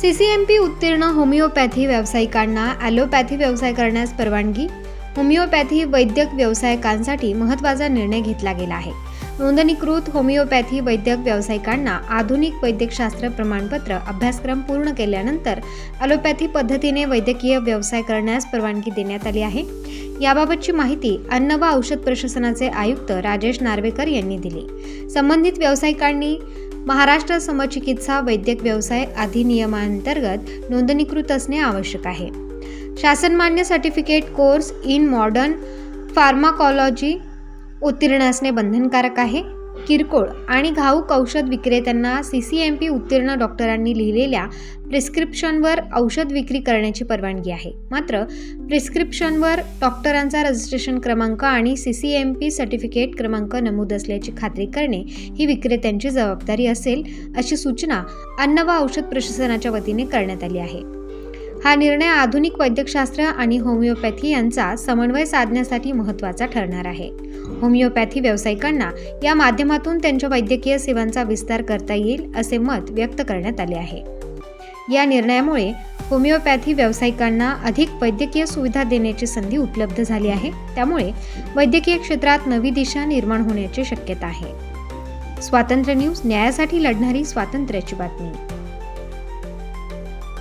C C M P उत्तीर्ण homeopathy व्यावसायिकांना allopathy व्यवसाय करण्यास परवानगी होमिओपॅथी वैद्यक व्यावसायिकांसाठी महत्त्वाचा निर्णय घेतला गेला आहे. नोंदणीकृत होमिओपॅथी वैद्यक व्यावसायिकांना आधुनिक वैद्यकशास्त्र प्रमाणपत्र अभ्यासक्रम पूर्ण केल्यानंतर ॲलोपॅथी पद्धतीने वैद्यकीय व्यवसाय करण्यास परवानगी देण्यात आली आहे. याबाबतची माहिती अन्न व औषध प्रशासनाचे आयुक्त राजेश नार्वेकर यांनी दिली. संबंधित व्यावसायिकांनी महाराष्ट्र समचिकित्सा वैद्यक व्यवसाय अधिनियमांतर्गत नोंदणीकृत असणे आवश्यक आहे. शासनमान्य certificate course in modern pharmacology उत्तीर्ण असणे बंधनकारक आहे. किरकोळ आणि घाऊक औषध विक्रेत्यांना सी सी एम पी उत्तीर्ण डॉक्टरांनी लिहिलेल्या प्रिस्क्रिप्शनवर औषध विक्री करण्याची परवानगी आहे. मात्र प्रिस्क्रिप्शनवर डॉक्टरांचा रजिस्ट्रेशन क्रमांक आणि C C M P certificate क्रमांक नमूद असल्याची खात्री करणे ही विक्रेत्यांची जबाबदारी असेल अशी सूचना अन्न व औषध प्रशासनाच्या वतीने करण्यात आली आहे. हा निर्णय आधुनिक वैद्यकशास्त्र आणि होमिओपॅथी यांचा समन्वय साधण्यासाठी महत्त्वाचा ठरणार आहे. होमिओपॅथी व्यावसायिकांना या माध्यमातून त्यांच्या वैद्यकीय सेवांचा विस्तार करता येईल असे मत व्यक्त करण्यात आले आहे. या निर्णयामुळे होमिओपॅथी व्यावसायिकांना अधिक वैद्यकीय सुविधा देण्याची संधी उपलब्ध झाली आहे. त्यामुळे वैद्यकीय क्षेत्रात नवी दिशा निर्माण होण्याची शक्यता आहे. स्वातंत्र्य न्यूज न्यायासाठी लढणारी स्वातंत्र्याची बातमी.